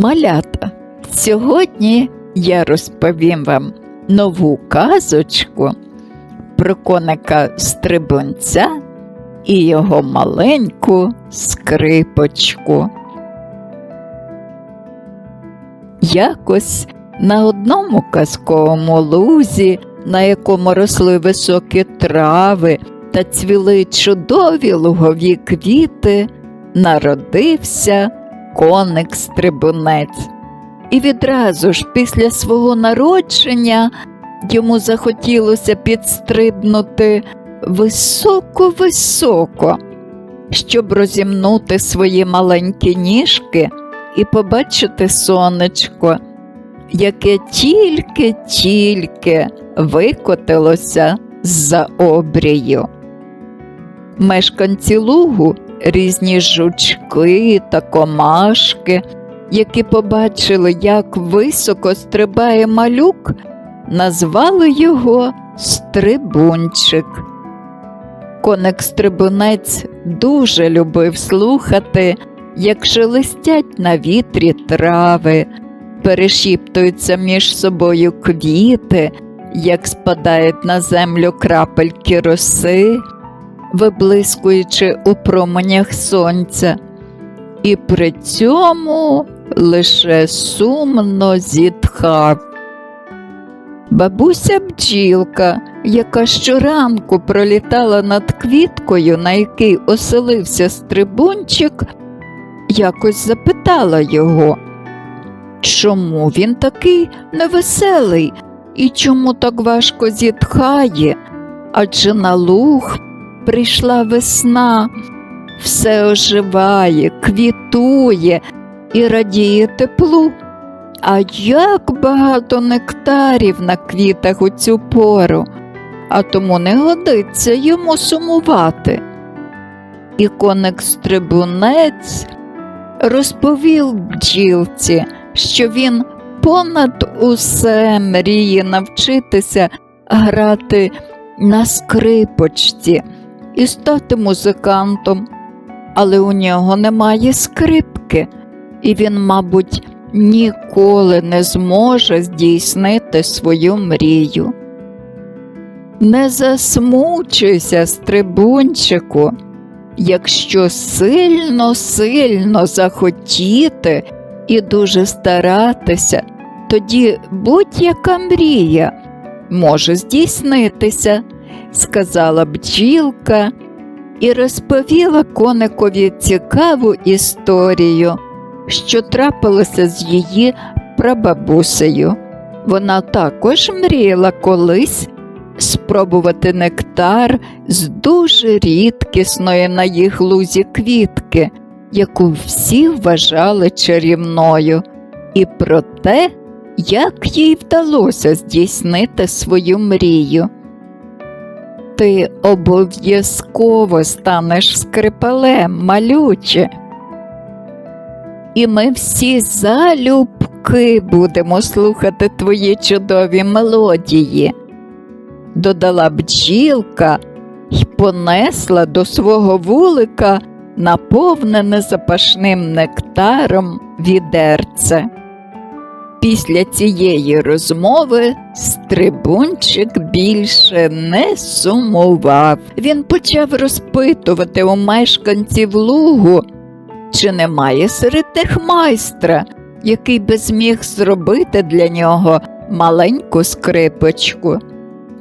Малята, сьогодні я розповім вам нову казочку про коника стрибунця і його маленьку скрипочку. Якось на одному казковому лузі, на якому росли високі трави та цвіли чудові лугові квіти, народився коник стрибунець. І відразу ж після свого народження йому захотілося підстрибнути високо-високо, щоб розімнути свої маленькі ніжки і побачити сонечко, яке тільки-тільки викотилося з-за обрію. Мешканці лугу, різні жучки та комашки, які побачили, як високо стрибає малюк, назвали його Стрибунчик. Коник стрибунець дуже любив слухати, як шелестять на вітрі трави, перешіптуються між собою квіти, як спадають на землю крапельки роси, виблискуючи у променях сонця, і при цьому лише сумно зітхав. Бабуся бджілка, яка щоранку пролітала над квіткою, на якій оселився стрибунчик, якось запитала його, чому він такий невеселий і чому так важко зітхає? Адже на луг прийшла весна, все оживає, квітує і радіє теплу. А як багато нектарів на квітах у цю пору, а тому не годиться йому сумувати. І коник стрибунець розповів бджілці, що він понад усе мріє навчитися грати на скрипочці і стати музикантом, але у нього немає скрипки, і він, мабуть, ніколи не зможе здійснити свою мрію. Не засмучуйся, стрибунчику, якщо сильно, сильно захотіти і дуже старатися, тоді будь-яка мрія може здійснитися, сказала бджілка і розповіла коникові цікаву історію що трапилося з її прабабусею. Вона також мріяла колись спробувати нектар з дуже рідкісної на їх лузі квітки, яку всі вважали чарівною, і про те, як їй вдалося здійснити свою мрію. Ти обов'язково станеш скрипалем, малюче і ми всі залюбки будемо слухати твої чудові мелодії, додала бджілка й понесла до свого вулика наповнене запашним нектаром відерце. Після цієї розмови стрибунчик більше не сумував. Він почав розпитувати у мешканців лугу, чи немає серед них майстра, який би зміг зробити для нього маленьку скрипочку.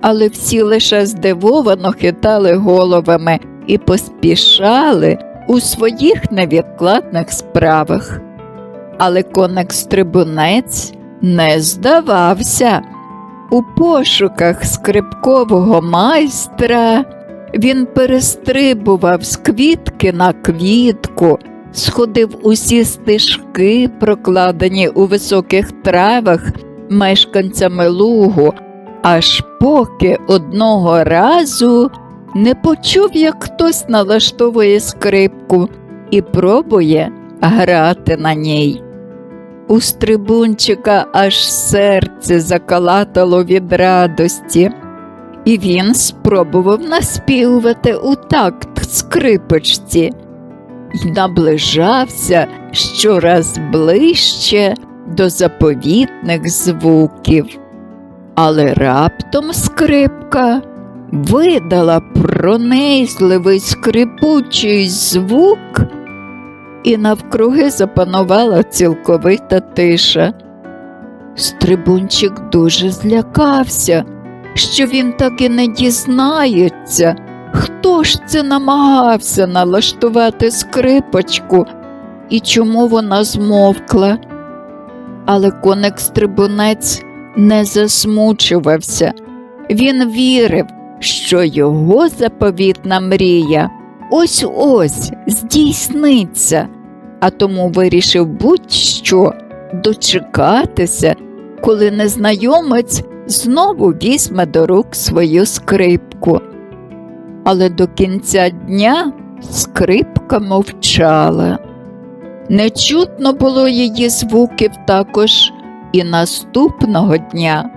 Але всі лише здивовано хитали головами і поспішали у своїх невідкладних справах. Але коник стрибунець не здавався. У пошуках скрипкового майстра він перестрибував з квітки на квітку сходив усі стежки, прокладені у високих травах мешканцями лугу, аж поки одного разу не почув, як хтось налаштовує скрипку і пробує грати на ній. У стрибунчика аж серце закалатало від радості, і він спробував наспівувати у такт скрипочці й наближався щораз ближче до заповітних звуків. Але раптом скрипка видала пронизливий скрипучий звук, і навкруги запанувала цілковита тиша. Стрибунчик дуже злякався, що він так і не дізнається, хто ж це намагався налаштувати скрипочку і чому вона змовкла. Але коник стрибунець не засмучувався. Він вірив, що його заповітна мрія ось ось здійсниться, а тому вирішив будь-що дочекатися, коли незнайомець знову візьме до рук свою скрипку. Але до кінця дня скрипка мовчала. Не чутно було її звуків також і наступного дня.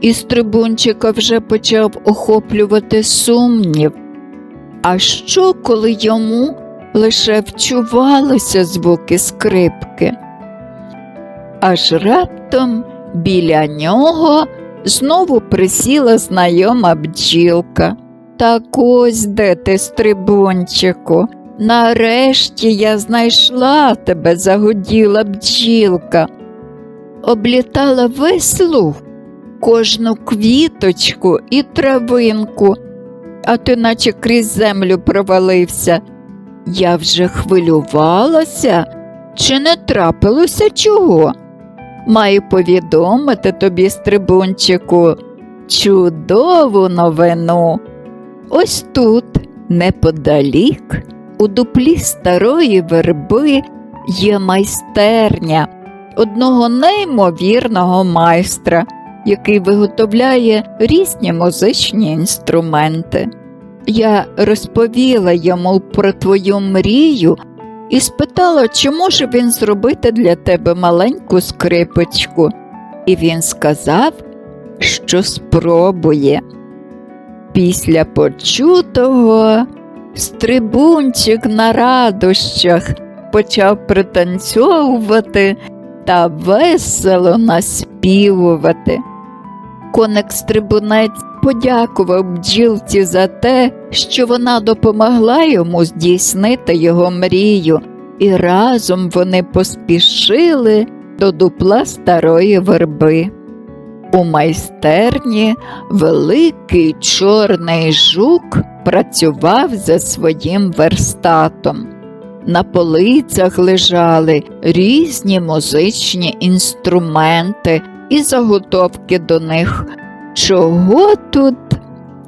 І стрибунчика вже почав охоплювати сумнів. А що, коли йому лише вчувалися звуки скрипки? Аж раптом біля нього знову присіла знайома бджілка. Так ось де ти, стрибунчику. Нарешті я знайшла тебе, загуділа бджілка. Облітала весь луг, кожну квіточку і травинку, а ти наче крізь землю провалився. Я вже хвилювалася, чи не трапилося чого? Маю повідомити тобі, стрибунчику, чудову новину. Ось тут, неподалік, у дуплі старої верби є майстерня одного неймовірного майстра, який виготовляє різні музичні інструменти. Я розповіла йому про твою мрію і спитала, чи може він зробити для тебе маленьку скрипочку, і він сказав, що спробує. Після почутого стрибунчик на радощах почав пританцьовувати та весело наспівувати. Коник стрибунець подякував бджілці за те, що вона допомогла йому здійснити його мрію, і разом вони поспішили до дупла старої верби. У майстерні великий чорний жук працював за своїм верстатом. На полицях лежали різні музичні інструменти і заготовки до них. Чого тут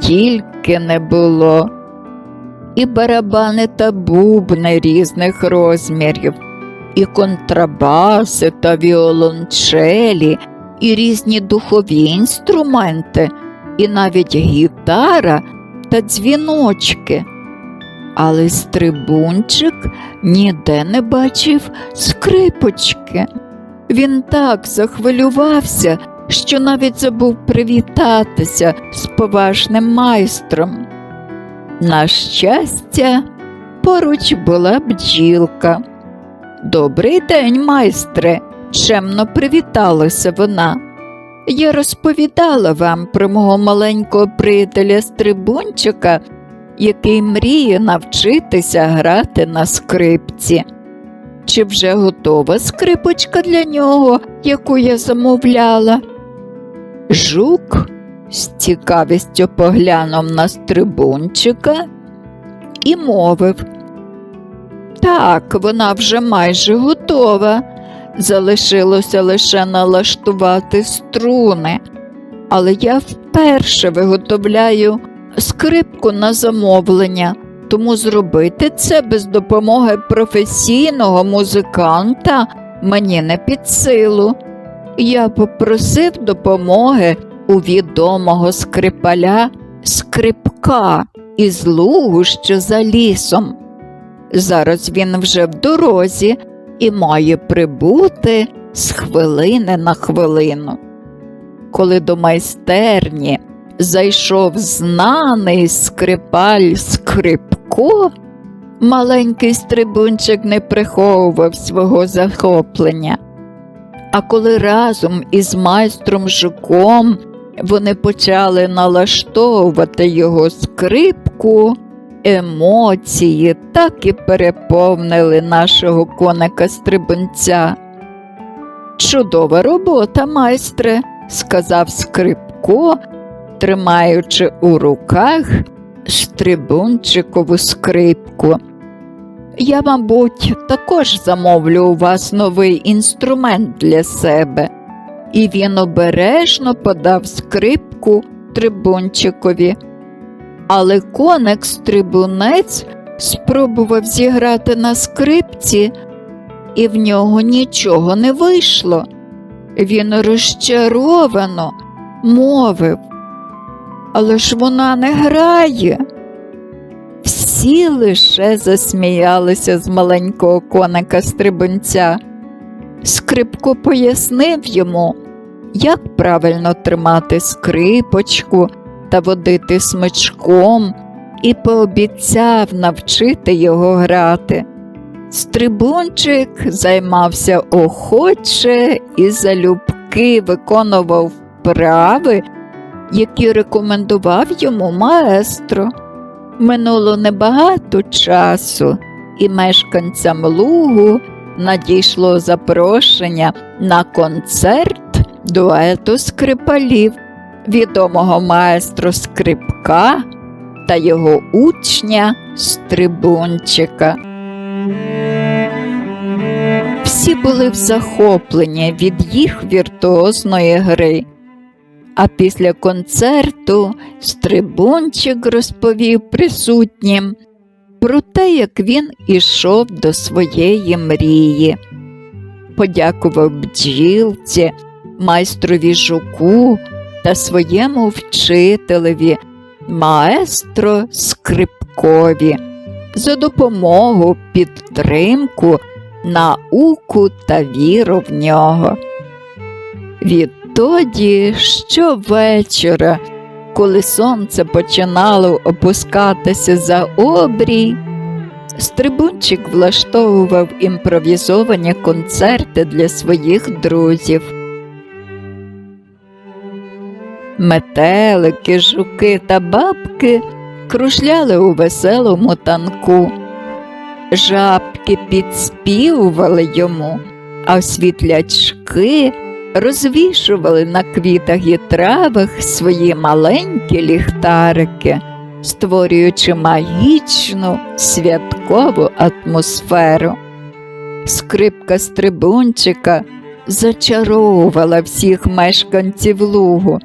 тільки не було. І барабани та бубни різних розмірів, і контрабаси та віолончелі, і різні духові інструменти, і навіть гітара та дзвіночки. Але стрибунчик ніде не бачив скрипочки. Він так захвилювався, що навіть забув привітатися з поважним майстром. На щастя, поруч була бджілка. Добрий день, майстре, чемно привіталася вона. Я розповідала вам про мого маленького приятеля стрибунчика, який мріє навчитися грати на скрипці. Чи вже готова скрипочка для нього, яку я замовляла? Жук з цікавістю поглянув на стрибунчика і мовив. Так, вона вже майже готова. Залишилося лише налаштувати струни, але я вперше виготовляю скрипку на замовлення, тому зробити це без допомоги професійного музиканта мені не під силу. Я попросив допомоги у відомого скрипаля скрипка із лугу, що за лісом. Зараз він вже в дорозі і має прибути з хвилини на хвилину. Коли до майстерні зайшов знаний скрипаль скрипко, Маленький стрибунчик не приховував свого захоплення. А коли разом із майстром Жуком вони почали налаштовувати його скрипку, емоції так і переповнили нашого коника стрибунця. Чудова робота, майстре, сказав скрипко, тримаючи у руках стрибунчикову скрипку. Я, мабуть, також замовлю у вас новий інструмент для себе. І він обережно подав скрипку трибунчикові. Але коник стрибунець спробував зіграти на скрипці, і в нього нічого не вийшло. Він розчаровано мовив, але ж вона не грає. Всі лише засміялися з маленького коника стрибунця. Скрипко пояснив йому, як правильно тримати скрипочку та водити смичком, і пообіцяв навчити його грати. Стрибунчик займався охоче і залюбки виконував вправи, які рекомендував йому маестро. Минуло небагато часу, і мешканцям лугу надійшло запрошення на концерт дуету скрипалів, відомого маестро скрипка та його учня Стрибунчика. Всі були в захопленні від їх віртуозної гри. А після концерту Стрибунчик розповів присутнім про те, як він ішов до своєї мрії. Подякував бджілці, майстрові жуку та своєму вчителеві, маестро Скрипкові, за допомогу, підтримку, науку та віру в нього. Відтоді щовечора, коли сонце починало опускатися за обрій, стрибунчик влаштовував імпровізовані концерти для своїх друзів. Метелики, жуки та бабки кружляли у веселому танку. Жабки підспівували йому, а світлячки розвішували на квітах і травах свої маленькі ліхтарики, створюючи магічну святкову атмосферу. Скрипка стрибунчика зачаровувала всіх мешканців лугу,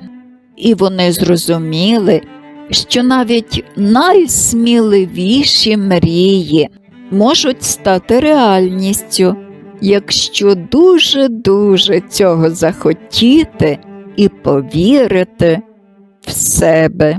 і вони зрозуміли, що навіть найсміливіші мрії можуть стати реальністю якщо дуже-дуже цього захотіти і повірити в себе.